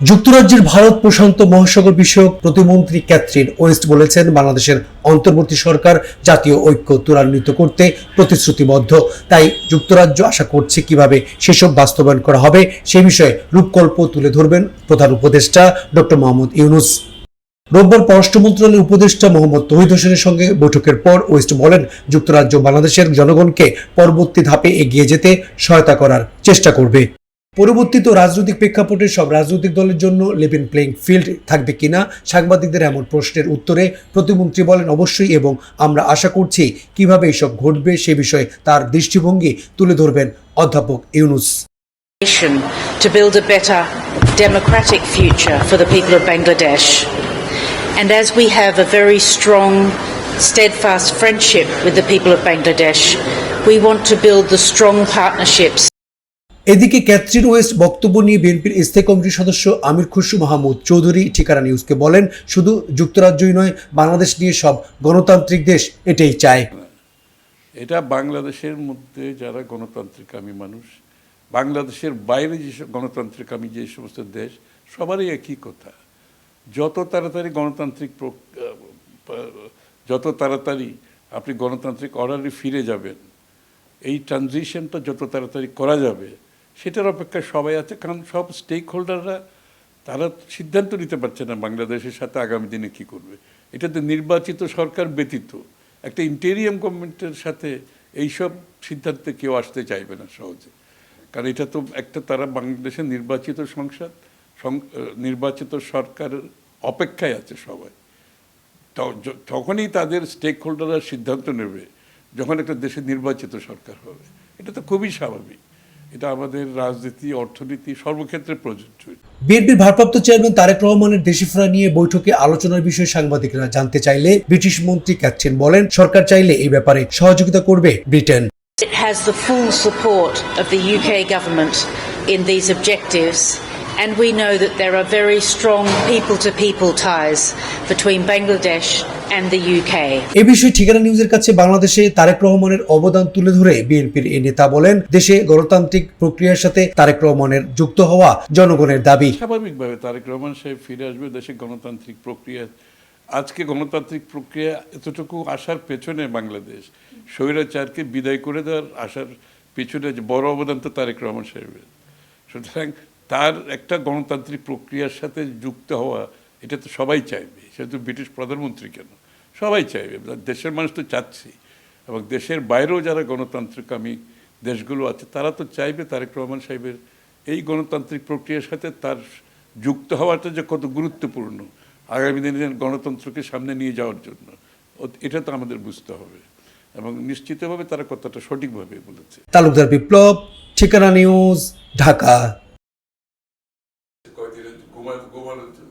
যুক্তরাজ্যের ভারত প্রশান্ত মহাসাগর বিষয়ক প্রতিমন্ত্রী ক্যাথরিন ওয়েস্ট বলেছেন, বাংলাদেশের অন্তর্বর্তী সরকার জাতীয় ঐক্য ত্বরান্বিত করতে প্রতিশ্রুতিবদ্ধ। তাই যুক্তরাজ্য আশা করছে কীভাবে সেসব বাস্তবায়ন করা হবে সে বিষয়ে রূপকল্প তুলে ধরবেন প্রধান উপদেষ্টা ডক্টর মোহাম্মদ ইউনুস। রোববার পররাষ্ট্র মন্ত্রণালয়ের উপদেষ্টা মোহাম্মদ তহিদ হোসেনের সঙ্গে বৈঠকের পর ওয়েস্ট বলেন, যুক্তরাজ্য বাংলাদেশের জনগণকে পরবর্তী ধাপে এগিয়ে যেতে সহায়তা করার চেষ্টা করবে। পরবর্তীতে রাজনৈতিক প্রেক্ষাপটে সব রাজনৈতিক দলের জন্য লেভেন প্লেইং ফিল্ড থাকবে কিনা সাংবাদিকদের এমন প্রশ্নের উত্তরে প্রতিমন্ত্রী বলেন অবশ্যই এবং আমরা আশা করছি কীভাবে এসব ঘটবে সে বিষয়ে তার দৃষ্টিভঙ্গি তুলে ধরবেন অধ্যাপক Yunus to build a better democratic future for the people of Bangladesh. And as we have a very strong, steadfast friendship with the people of Bangladesh, we want to build the strong partnerships এদিকে Catherine West বক্তব্য নিয়ে বিএনপির স্থায়ী কমিটির সদস্য আমির খুশু মাহমুদ চৌধুরী ঠিকানা নিউজকে বলেন, শুধু যুক্তরাজ্যই নয়, বাংলাদেশ নিয়ে সব গণতান্ত্রিক দেশ এটাই চায়। এটা বাংলাদেশের মধ্যে যারা গণতান্ত্রিকামী মানুষ, বাংলাদেশের বাইরে যেসব গণতান্ত্রিকামী যে সমস্ত দেশ, সবারই একই কথা। যত তাড়াতাড়ি গণতান্ত্রিক যত তাড়াতাড়ি আপনি গণতান্ত্রিক অর্ডারে ফিরে যাবেন, এই ট্রানজিশনটা যত তাড়াতাড়ি করা যাবে সেটার অপেক্ষায় সবাই আছে, কারণ সব স্টেক হোল্ডাররা তারা সিদ্ধান্ত নিতে পারছে না বাংলাদেশের সাথে আগামী দিনে কি করবে। এটা তো নির্বাচিত সরকার ব্যতীত একটা ইন্টেরিয়াম গভর্নমেন্টের সাথে এইসব সিদ্ধান্তে কেউ আসতে চাইবে না সহজে। কারণ এটা তো একটা তারা বাংলাদেশের নির্বাচিত সংসদ নির্বাচিত সরকারের অপেক্ষায় আছে সবাই। তখনই তাদের স্টেক হোল্ডাররা সিদ্ধান্ত নেবে যখন একটা দেশের নির্বাচিত সরকার হবে। এটা তো খুবই স্বাভাবিক। এটা আমাদের রাজনীতি অর্থনীতি সর্বক্ষেত্রে প্রযোজ্য। বিএনপির ভারপ্রাপ্ত চেয়ারম্যান তারেক রহমানের দেশে ফেরা নিয়ে বৈঠকে আলোচনার বিষয়ে সাংবাদিকরা জানতে চাইলে ব্রিটিশ মন্ত্রী ক্যাথরিন বলেন সরকার চাইলে এই ব্যাপারে সহযোগিতা করবে Britain. It has the full support of the UK government in these objectives, and we know that there are very strong people to people ties between Bangladesh and the UK. এ বিষয়ে ঠিকানা নিউজের কাছে বাংলাদেশে তারেক রহমানের অবদান তুলে ধরে বিএনপির এই নেতা বলেন দেশে গণতান্ত্রিক প্রক্রিয়ার সাথে তারেক রহমানের যুক্ত হওয়া জনগণের দাবি। স্বাভাবিকভাবে তারেক রহমান সাহেব ফিরে আসবে দেশে গণতান্ত্রিক প্রক্রিয়া। আজকে গণতান্ত্রিক প্রক্রিয়া এতটুকু আসার পেছনে বাংলাদেশ। স্বৈরাচারকে বিদায় করে দেওয়ার আসার পেছনে যে বড় অবদান তো তারেক রহমান সাহেবের। সুতরাং তার একটা গণতান্ত্রিক প্রক্রিয়ার সাথে যুক্ত হওয়া, এটা তো সবাই চাইবে। সেহেতু ব্রিটিশ প্রধানমন্ত্রী কেন? সবাই চাইবে। দেশের মানুষ তো চাচ্ছি। এবং দেশের বাইরেও যারা গণতান্ত্রিক আমি দেশগুলো আছে, তারা তো চাইবে তারেক রহমান সাহেবের এই গণতান্ত্রিক প্রক্রিয়ার সাথে তার যুক্ত হওয়াটা যে কত গুরুত্বপূর্ণ আগামী দিনে গণতন্ত্রকে সামনে নিয়ে যাওয়ার জন্য। এটা তো আমাদের বুঝতে হবে। এবং নিশ্চিতভাবে তারা কথাটা সঠিকভাবে বলেছে। Talukdar Biplob, Thikana news, Dhaka. one, go on to